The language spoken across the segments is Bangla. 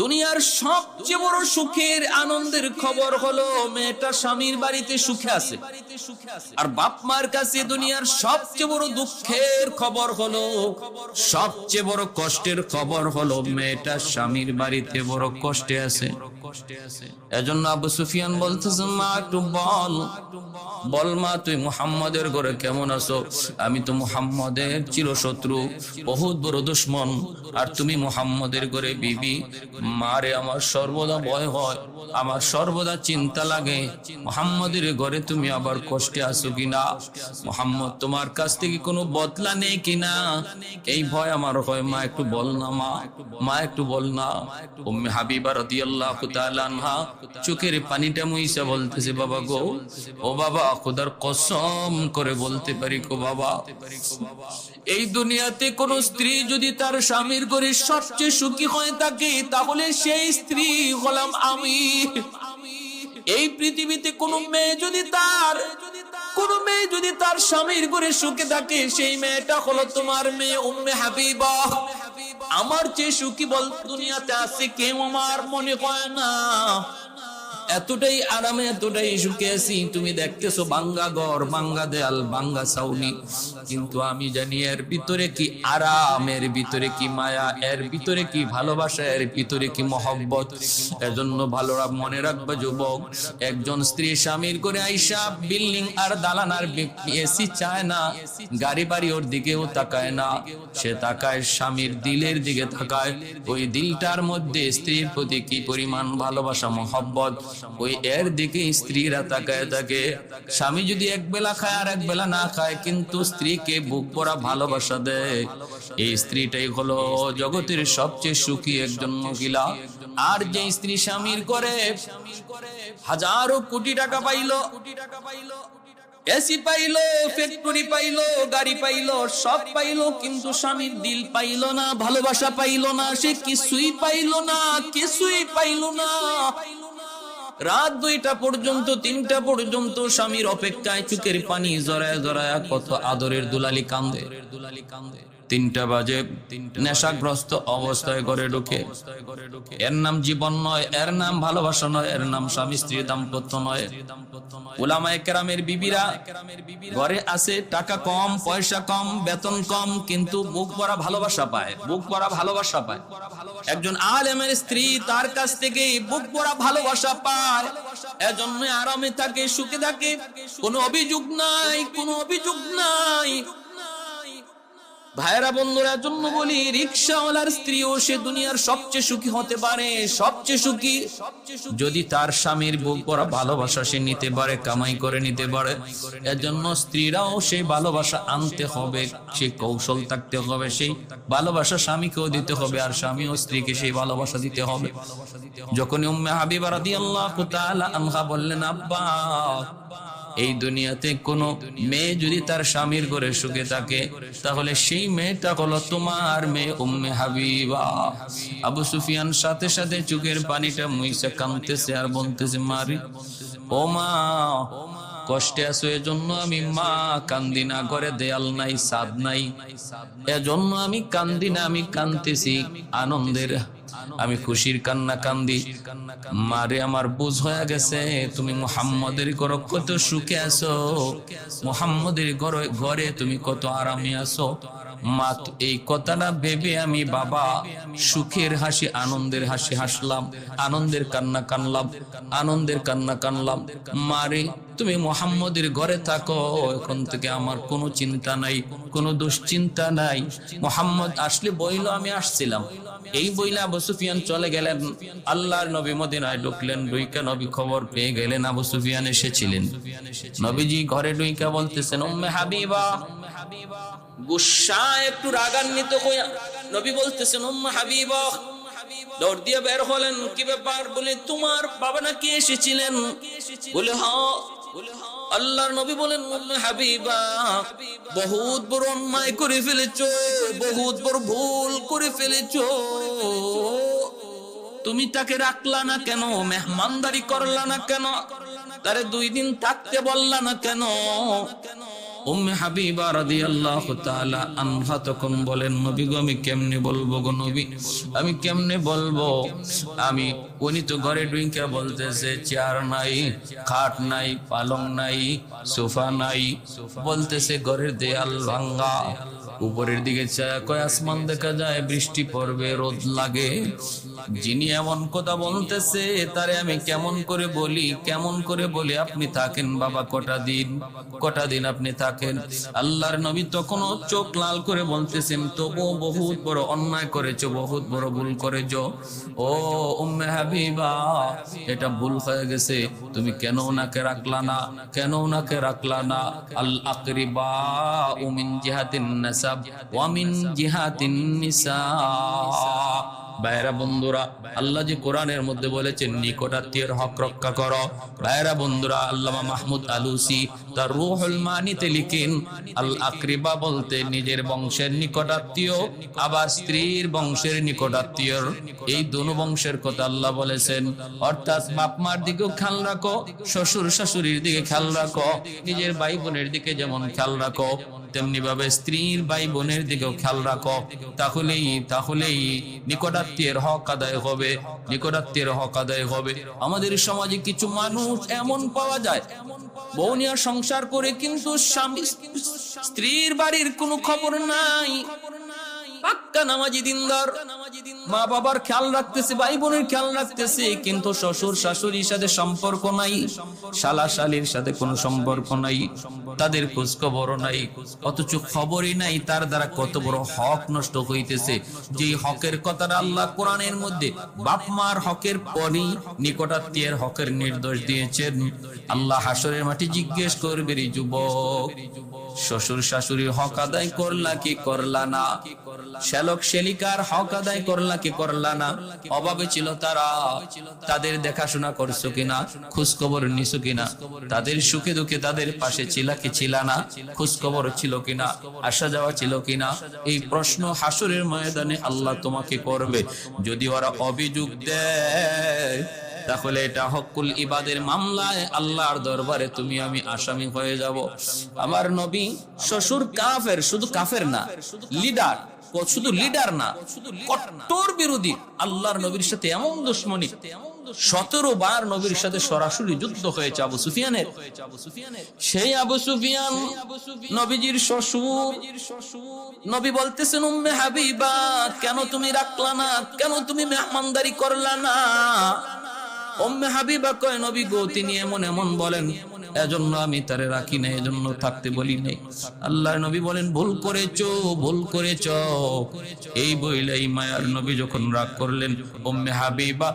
দুনিয়ার সবচেয়ে বড় সুখের আনন্দের খবর হলো মেয়েটা স্বামীর বাড়িতে সুখে আছে। আর বাপ মার কাছে দুনিয়ার সবচেয়ে বড় দুঃখের খবর হলো, সবচেয়ে বড় কষ্টের খবর হলো মেয়েটা স্বামীর বাড়িতে বড় কষ্টে আছে। এজন্য আবু সুফিয়ান বলতেছে, মা, একটু বল। বল মা, তুই মুহাম্মাদের ঘরে কেমন আছো? আমি তো মুহাম্মাদের চিরশত্রু, বহুত বড় দুশ্মন। আর তুমি মুহাম্মাদের ঘরে বিবি মারে আমার সর্বদা ভয় হয়, আমার সর্বদা চিন্তা লাগে। মুহাম্মাদের ঘরে তুমি আবার কষ্টে আছো কিনা মুহাম্মদ, তোমার কাছ থেকে কোনো বদলা নেই কিনা এই ভয় আমার হয়। মা, একটু বল না, মা। মা, একটু বল না। উম্মে হাবিবা রাদিয়াল্লাহু চোখের পানিটা মুইসা বলতেছে, বাবা গো, ও বাবা, খোদার কসম করে বলতে পারি গো বাবা। এই দুনিয়াতে কোন স্ত্রী যদি তার স্বামীর ঘরে সবচেয়ে সুখী হয়ে থাকে, তাহলে সেই স্ত্রী হলাম আমি। এই পৃথিবীতে কোন মেয়ে যদি তার, কোন মেয়ে যদি তার স্বামীর ঘরে সুখে থাকে, সেই মেয়েটা হলো তোমার মেয়ে উম্মে হাবিবা। আমার চেয়ে সুখী বল দুনিয়াতে আছে কেউ আমার মনে হয় না। এতটাই আরামে, এতটাই সুখে আছি। তুমি দেখতেছো বাঙ্গা ঘর বাঙ্গা দেয়াল, বাঙ্গা সাউনি কিন্তু আমি জানি এর ভিতরে কি আরাম, এর ভিতরে কি মায়া, এর ভিতরে কি ভালোবাসা, এর ভিতরে কি মহব্বত। এজন্য ভালো রাখ- মনে রাখবে, যুবক, একজন স্ত্রী স্বামীর করে আইসা বিল্ডিং আর দালান আর এসি চায় না। গাড়ি বাড়ি ওর দিকেও তাকায় না। সে তাকায় স্বামীর দিলের দিকে তাকায়। ওই দিলটার মধ্যে স্ত্রীর প্রতি কি পরিমাণ ভালোবাসা, মহব্বত? ওই এর দিকে স্ত্রীরা তাকায় থাকে। স্বামী যদি এক বেলা খায় আর এক বেলা না খায়, কিন্তু স্ত্রীকে বুক ভরা ভালোবাসা দেয়। এই স্ত্রীটাই হলো জগতের সবচেয়ে সুখী একজন মহিলা। আর যে স্ত্রী স্বামীর করে, হাজারো কোটি টাকা পাইলো। কোটি টাকা পাইলো এসি পাইলো ফ্যাক্টরি পাইলো, গাড়ি পাইলো, সব পাইলো, কিন্তু স্বামীর দিল পাইলো না, ভালোবাসা পাইলো না, সে কিছুই পাইলো না, কিছুই পাইলো না। রাত দুইটা পর্যন্ত, তিনটা পর্যন্ত স্বামীর অপেক্ষায় চুকের পানি জরায় জড়ায় কত আদরের দুলালি কান্দে দুলালি কান্দে। তিনটা বাজে, নেশাগ্রস্ত অবস্থায় করে ঢুকে। এর নাম জীবন নয়, এর নাম ভালোবাসা নয়, এর নাম স্বামী স্ত্রীর দাম্পত্য নয়। ওলামায়ে কেরামের বিবিরা ঘরে আছে, টাকা কম, পয়সা কম, বেতন কম, কিন্তু বুক ভরা ভালোবাসা পায় বুক ভরা ভালোবাসা পায়। একজন আলেমের স্ত্রী তার কাছ থেকে বুক ভরা ভালোবাসা পায়, এজন্য আরামে থাকে, সুখে থাকে। কোনো অভিযোগ নাই, কোনো অভিযোগ নাই ভাইরা বন্ধুরা, জন্য বলি, রিক্সাওয়ালার স্ত্রীও সে দুনিয়ার সবচেয়ে সুখী হতে পারে, সবচেয়ে সুখী। যদি তার স্বামীর বুক করা ভালোবাসা সে নিতে পারে, কামাই করে নিতে পারে এর জন্য স্ত্রীরাও সেই ভালোবাসা আনতে হবে সেই কৌশল থাকতে হবে, সেই ভালোবাসা স্বামীকেও দিতে হবে, আর স্বামী ও স্ত্রীকে সেই ভালোবাসা দিতে হবে। যখন উম্মে হাবিবা রাদিয়াল্লাহু তাআলা আনহা বললেন, আব্বা এই দুনিয়াতে কোন মেয়ে যদি তার স্বামীর ঘরে সুখে থাকে, তাহলে সেই মেয়েটা হলো তোমার মেয়ে উম্মে হাবিবা। আবু সুফিয়ান সাথে সাথে চোখের পানিটা মুইসা কামতেছে আর বলতেছে মারি ও মা, কষ্টে আছো, এজন্য আমি মা, কান্দি না করে দেয়াল নাই, সাদ নাই। এজন্য আমি কান্দি না, আমি কান্দিতেছি আনন্দের আমি খুশির কান্না কান্দি। মারে, আমার বুঝ হয়ে গেছে। তুমি মুহাম্মদের ঘর কত সুখে আছো। মুহাম্মদের ঘরে ঘরে তুমি কত আরামে আছো। এই কথাটা ভেবে আমি বাবা সুখের হাসি, আনন্দের হাসি হাসলাম। আনন্দের কান্না কানলাম। আনন্দের কান্না কানলাম। মারে তুমি মোহাম্মদের ঘরে থাকো, এখন থেকে আমার কোনো চিন্তা নাই, কোনো দুশ্চিন্তা নাই। মোহাম্মদ আসলে বইল, আমি আসছিলাম। এই বইলে আবু সুফিয়ান চলে গেলেন, আল্লাহর নবী মদিনায় ঢুকলেন ডুইকা নবী খবর পেয়ে গেলেন, আবু সুফিয়ান এসেছিলেন। নবীজি ঘরে ডুইকা বলতেছেন, উম্মে হাবিবা। গুসা একটু রাগান্বিত হইয়া নবী বলতেছেন, উম্মে হাবিবা। দৌড় দিয়ে বের হলেন, কি ব্যাপার? বলে, তোমার বাবা নাকি এসেছিলেন? বলে হ্যাঁ। আল্লাহর নবী বলেন, উম্মে হাবিবা, বহুত বড় অন্যায় করে ফেলেছো, বহুত বড় ভুল করে ফেলেছো। তুমি তাকে রাখলা না কেন? মেহমানদারি করলা না কেন? তারে দুই দিন থাকতে বললা না কেন? উম্মে হাবিবা রাদিয়াল্লাহু তাআলা আনহা তখন বলেন, নবী গো, আমি কেমনে বলব গো আমি কেমনে বলব? আমি, উনি তো ঘরে চেয়ার নাই, খাট নাই, পালং নাই, সোফা নাই। ঘরের দেয়াল ভাঙ্গা। উপরের দিকে আসমান দেখা যায়, বৃষ্টি পড়বে, রোদ লাগে। যিনি এমন কথা বলতেছে, তারে আমি কেমন করে বলি, কেমন করে বলি, আপনি থাকেন বাবা, কটা দিন কটা দিন আপনি থাকেন? আল্লাহর নবী তখনও চোখ লাল করে বলতেছেন, তবুও বহুত বড় অন্যায় করেছ, বহুত বড় ভুল করেছ। ও উম্মে হাবিবা, এটা ভুল হয়ে গেছে, তুমি কেন ওনাকে রাখলা না, কেন ওনাকে রাখলা না? আল আকরিবা উমিন জিহাতিন নাসাব, ওয়া মিন জিহাতিন নিসা। বন্ধুরা, আল্লাহ যে কোরআনের মধ্যে বলেছেন, নিকটাত্মীয়ের হক রক্ষা বন্ধুরা, আল্লামা মাহমুদ আলুসি তার রুহুল মানিতে আল আকরিবা বলতে নিজের বংশের নিকটাত্মীয়, আবার স্ত্রীর বংশের নিকটাত্মীয় এই দোনো বংশের কথা আল্লাহ বলেছেন। অর্থাৎ বাপমার দিকেও খেয়াল রাখো, শ্বশুর শাশুড়ির দিকে খেয়াল রাখো, নিজের ভাই বোনের দিকে যেমন খেয়াল রাখো। তেমনি ভাবে স্ত্রীর ভাই বোনের দিকেও খেয়াল রাখো। তাহলেই তাহলেই নিকটাত্মীয়ের হক আদায় হবে, নিকটাত্মীয়ের হক আদায় হবে। আমাদের সমাজে কিছু মানুষ এমন পাওয়া যায় বৌনিয়া সংসার করে কিন্তু স্বামী স্ত্রীর বাড়ির কোনো খবর নাই। পাক্কা নামাজি দিনদার। মা বাবার খেয়াল রাখতেছে ভাই বোনের খেয়াল রাখতেছে, কিন্তু শ্বশুর, শাশুড়ির সাথে সম্পর্ক নাই, শালা শালির সাথে কোনো সম্পর্ক নাই, তাদের খোঁজ খবরও নাই, অথচ খবরই নাই, তার দ্বারা কত বড় হক নষ্ট হইতেছে। যে হকের কথাটা আল্লাহ কোরআনের মধ্যে বাপ মার হকের পরই নিকটাত্মীয়ের হকের নির্দেশ দিয়েছেন, আল্লাহ হাসরের মাটি জিজ্ঞেস করবে, রে যুবক, শ্বশুর শাশুড়ির হক আদায় করলা কি করলা না? শ্যালক শেলিকার হক আদায় করলা কি করলা না? অভাবে ছিল তারা। তাদের দেখাশোনা করছ কিনা? খোঁজ খবর নিছো কিনা? তাদের সুখে দুঃখে তাদের পাশে ছিল কি ছিল না? খোঁজ খবর ছিল কিনা? আসা যাওয়া ছিল কিনা? এই প্রশ্ন হাসুরের ময়দানে আল্লাহ তোমাকে করবে। যদি ওরা অভিযোগ দেয়, তাহলে এটা হকুল ইবাদের মামলায় আল্লাহর দরবারে তুমি আমি আসামি হয়ে যাব। আমার নবী শ্বশুর কাফের, শুধু কাফের না, লিডার। শুধু লিডার না, কট্টর বিরোধী। আল্লাহর নবীর সাথে এমন দুশ্মনী। সতেরো বার নবীর সাথে সরাসরি যুদ্ধ হয়েছে আবু সুফিয়ানের। সেই আবু সুফিয়ান নবীজির শ্বশুর। নবী বলতেছেন, উম্মে হাবিবা, কেন তুমি রাখলা না? কেন তুমি মেহমানদারি করলা না? হাবিবা কয়, নবী গো, তিনি এমন এমন বলেন। এজন্য আমি তারে রাখি না এজন্য থাকতে বলি নাই। আল্লাহর নবী বলেন, ভুল করেছ ভুল করেছ। এই বইলে এই মায়ার নবী যখন রাগ করলেন হাবিবা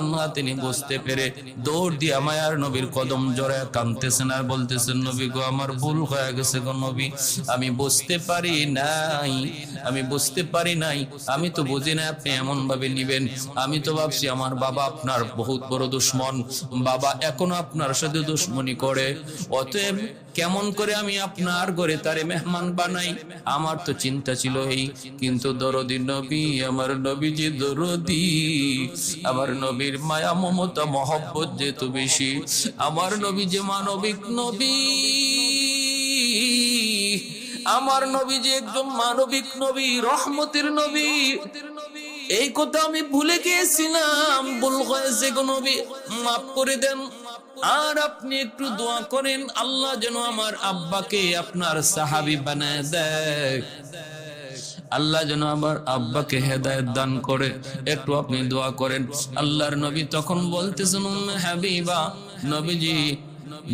আনহা তিনি বুঝতে পেরে দৌড় দিয়া মায়ার নবীর কদম জড়ায় কাঁদতেছেন আর বলতেছেন, নবী গো, আমার ভুল হয়ে গেছে গো নবী। আমি বুঝতে পারি নাই, আমি বুঝতে পারি নাই। আমি তো বুঝি না আপনি এমন ভাবে নিবেন। আমি তো ভাবছি আমার বাবা আপনার বহুত বড় দুশ্মন। বাবা এখনও আপনার সাথে দুশ্মনী করে। অতএব কেমন করে আমি আপনার ঘরে তারে মেহমান বানাই? আমার তো চিন্তা ছিল এই। কিন্তু দরদি নবী, আমার নবী যে দরদি। আমার নবীর মায়া, মমতা, মহব্বত যেহেতু বেশি। আমার নবী যে মানবিক নবী। আমার নবী যে একজন মানবিক নবী, রহমতের নবী। এই কথা আমি ভুলে গিয়েছিলাম। ভুল হয়েছে নবী, মাফ করে দেন। আর আপনি একটু দোয়া করেন, আল্লাহ যেন আমার আব্বাকে আপনার সাহাবি বানায় দেয়। আল্লাহ যেন আমার আব্বাকে হেদায়ত দান করে। একটু আপনি দোয়া করেন। আল্লাহর নবী তখন বলতেছেন হাবিবা, নবীজি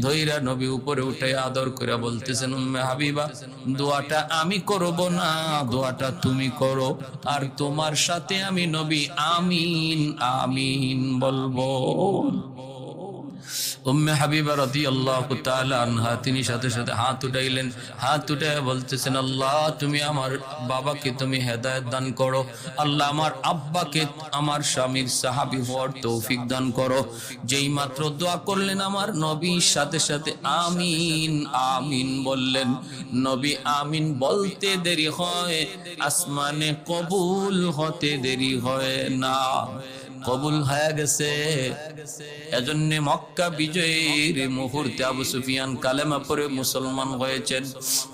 ধৈরা নবী উপরে উঠে আদর করে বলতেছেন, উম্মে হাবিবা, দোয়াটা আমি করব না, দোয়াটা তুমি করো। আর তোমার সাথে আমি নবী আমিন আমিন বলব। উম্মে হাবিবা রাদিয়াল্লাহু তাআলা আনহা, তিনি সাথে সাথে হাত উঠাইলেন। হাত উঠায় বলতেছেন, আল্লাহ, তুমি আমার বাবাকে তুমি হেদায়েত দান করো। আল্লাহ, আমার আব্বাকে আমার স্বামীর সাহাবী হওয়ার তৌফিক দান করো। যেই মাত্র দোয়া করলেন আমার নবীর সাথে সাথে আমিন আমিন বললেন। নবী আমিন বলতে দেরি হয়, আসমানে কবুল হতে দেরি হয় না। কবুল হয়ে গেছে। এজন্য মক্কা বিজয়ের মুহূর্তে আবু সুফিয়ান কালেমা পরে মুসলমান হয়েছেন,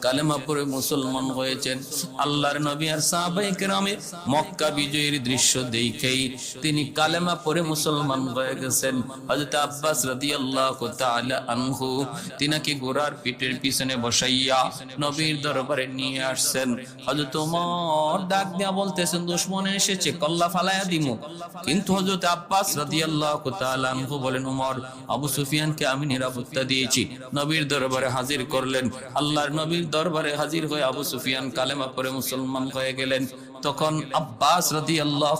কালেমা পরে মুসলমান হয়েছেন। আল্লাহর নবী আর সাহাবাই কেরামের মক্কা বিজয়ের দৃশ্য দেখেই তিনি কালেমা পরে মুসলমান হয়ে গেছেন। হযরত আব্বাস রাদিয়াল্লাহু তাআলা আনহু তিনাকে ঘোড়ার পিঠের পিছনে বসাইয়া নবীর দরবারে নিয়ে আসছেন। হযরত ওমর ডাক দিয়া বলতেছেন, দুশমন এসেছে, কল্লা ফালায়া দিমু। কিন্তু হযরত আব্বাস রাদিয়াল্লাহু তাআলা আনহু বলেন ওমর আবু সুফিয়ানকে আমি নিরাপত্তা দিয়েছি। নবীর দরবারে হাজির করলেন। আল্লাহর নবীর দরবারে হাজির হয়ে আবু সুফিয়ান কালেমা পরে মুসলমান হয়ে গেলেন। তখন আব্বাস রাদি আল্লাহ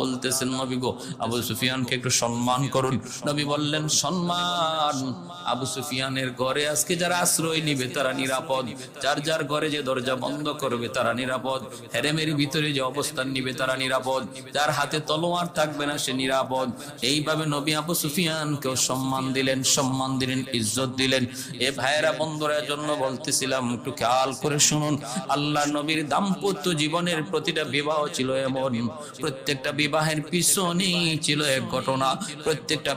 বলতেছেন, নবী গো, আবু সুফিয়ানকে একটু সম্মান করুন। নবী বললেন, সম্মান? আবু সুফিয়ানের ঘরে আজকে যারা আশ্রয় নিবে, তারা নিরাপদ। যার যার ঘরে যে দরজা বন্ধ করবে, তারা নিরাপদ। হেরেমের ভিতরে যে অবস্থান নিবে, তারা নিরাপদ। যার হাতে তলোয়ার থাকবে না, সে নিরাপদ। এইভাবে নবী আবু সুফিয়ানকেও সম্মান দিলেন সম্মান দিলেন, ইজ্জত দিলেন। এ ভাইয়েরা, বন্ধুরা জন্য বলতেছিলাম, একটু খেয়াল করে শুনুন। আল্লাহ নবীর দাম্পত্য জীবনের প্রতিটা বিবাহ ছিল এমন। প্রত্যেকটা বিবাহের পিছনেই ছিল এক ঘটনা। প্রত্যেকটা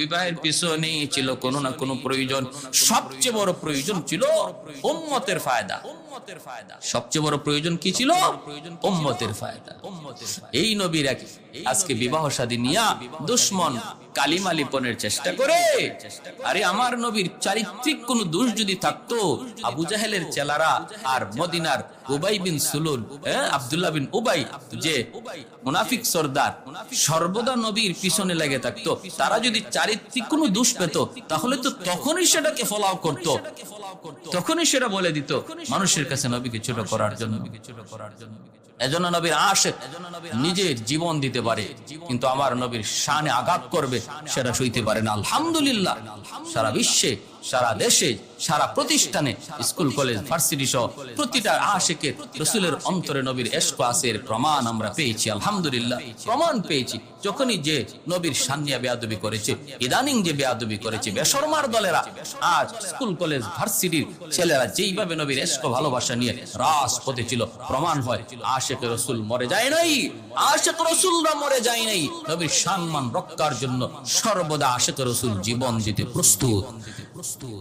বিবাহের পিছনেই ছিল কোনো না কোনো প্রয়োজন। সবচেয়ে বড় প্রয়োজন ছিল উম্মতের ফায়দা। সবচেয়ে বড় প্রয়োজন কি ছিল? উম্মতের ফায়দা। এই নবীর আজকে বিবাহ শাদী নিয়া দুশ্মন কালিমা লিপনের চেষ্টা করে। আরে আমার নবীর চারিত্রিক কোন দোষ যদি থাকতো, আবু জাহেলের চেলারা আর মদিনার উবাই বিন সুলুল আব্দুল্লাহ বিন উবাই, যে মুনাফিক সর্দার, সর্বদা নবীর পিছনে লেগে থাকতো, তারা যদি চারিত্রিক কোনো দোষ পেত, তাহলে তো তখনই সেটাকে ফলাও করত। তখনই সেটা বলে দিত, মানুষের কাছে নবীকে ছোট করার জন্য। ছোট করার জন্য এজন্য নবীর আশেক নিজের জীবন দিতে পারে, কিন্তু আমার নবীর শানে আঘাত করবে। সেটা সইতে পারে না। আলহামদুলিল্লাহ সারা বিশ্বে সারা দেশে, সারা প্রতিষ্ঠানে, স্কুল, কলেজ, ভার্সিটি সহ প্রতিটা আশেকের রসুলের অন্তরে নবীর এশক প্রমাণ আমরা পেয়েছি, আলহামদুলিল্লাহ। প্রমাণ পেয়েছি, যখনই যে নবীর সান্নিয়া বেয়াদবি করেছে, ইদানিং যে বেয়াদবি করেছে বেসরমার দলেরা, আজ স্কুল, কলেজ, ভার্সিটির ছেলেরা যেইভাবে নবীর এশক ভালোবাসা নিয়ে রাজপথে ছিল, প্রমাণ হয়, আশেক রসুল মরে যায় নাই, আশেক রসুলরা মরে যায় নাই, নবীর সম্মান রক্ষার জন্য সর্বদা আশেক রসুল জীবন দিতে প্রস্তুত। costura.